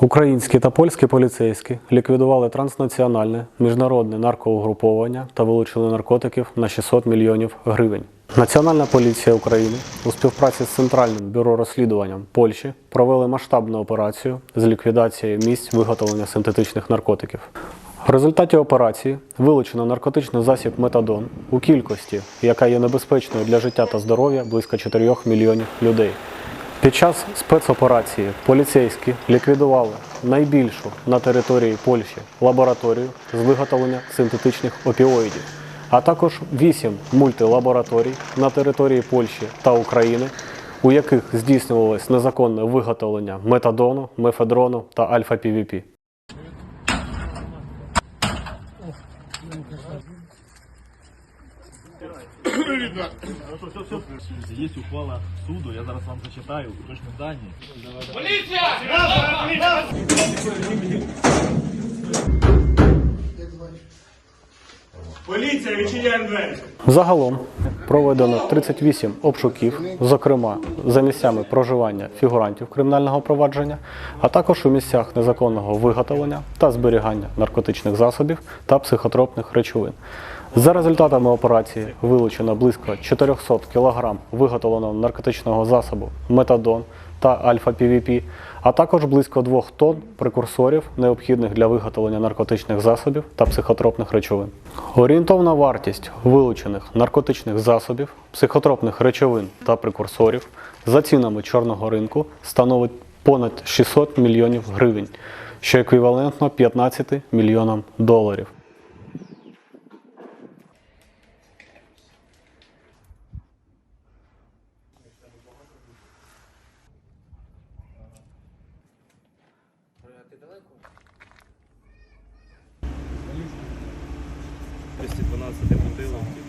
Українські та польські поліцейські ліквідували транснаціональне міжнародне наркоугруповання та вилучили наркотиків на 600 мільйонів гривень. Національна поліція України у співпраці з Центральним бюро розслідуванням Польщі провели масштабну операцію з ліквідації місць виготовлення синтетичних наркотиків. В результаті операції вилучено наркотичний засіб метадон у кількості, яка є небезпечною для життя та здоров'я близько 4 мільйонів людей. Під час спецоперації поліцейські ліквідували найбільшу на території Польщі лабораторію з виготовлення синтетичних опіоїдів, а також вісім мультилабораторій на території Польщі та України, у яких здійснювалось незаконне виготовлення метадону, мефедрону та альфа-півіпі. Є ухвала суду, я зараз вам зачитаю точні дані. Поліція, відчиняємо двері. Загалом проведено 38 обшуків, зокрема за місцями проживання фігурантів кримінального провадження, а також у місцях незаконного виготовлення та зберігання наркотичних засобів та психотропних речовин. За результатами операції вилучено близько 400 кг виготовленого наркотичного засобу метадон та альфа-півіпі, а також близько 2 тонн прекурсорів, необхідних для виготовлення наркотичних засобів та психотропних речовин. Орієнтовна вартість вилучених наркотичних засобів, психотропних речовин та прекурсорів за цінами чорного ринку становить понад 600 мільйонів гривень, що еквівалентно 15 мільйонам доларів. Ти далеко? 212 бутилок.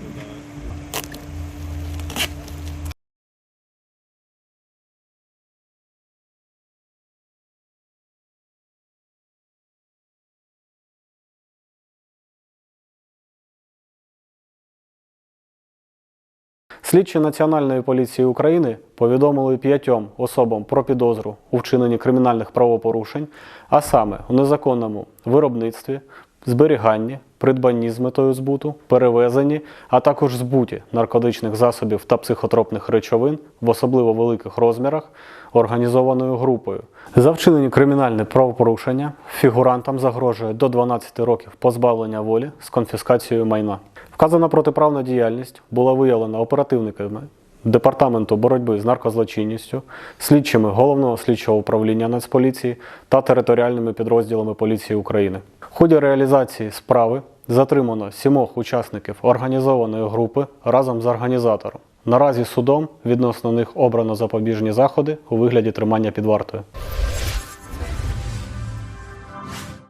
Слідчі Національної поліції України повідомили п'ятьом особам про підозру у вчиненні кримінальних правопорушень, а саме у незаконному виробництві, зберіганні, придбанні з метою збуту, перевезенні, а також збуті наркотичних засобів та психотропних речовин в особливо великих розмірах організованою групою. За вчинені кримінальне правопорушення фігурантам загрожує до 12 років позбавлення волі з конфіскацією майна. Вказана протиправна діяльність була виявлена оперативниками Департаменту боротьби з наркозлочинністю, слідчими Головного слідчого управління Нацполіції та територіальними підрозділами поліції України. В ході реалізації справи затримано сімох учасників організованої групи разом з організатором. Наразі судом відносно них обрано запобіжні заходи у вигляді тримання під вартою.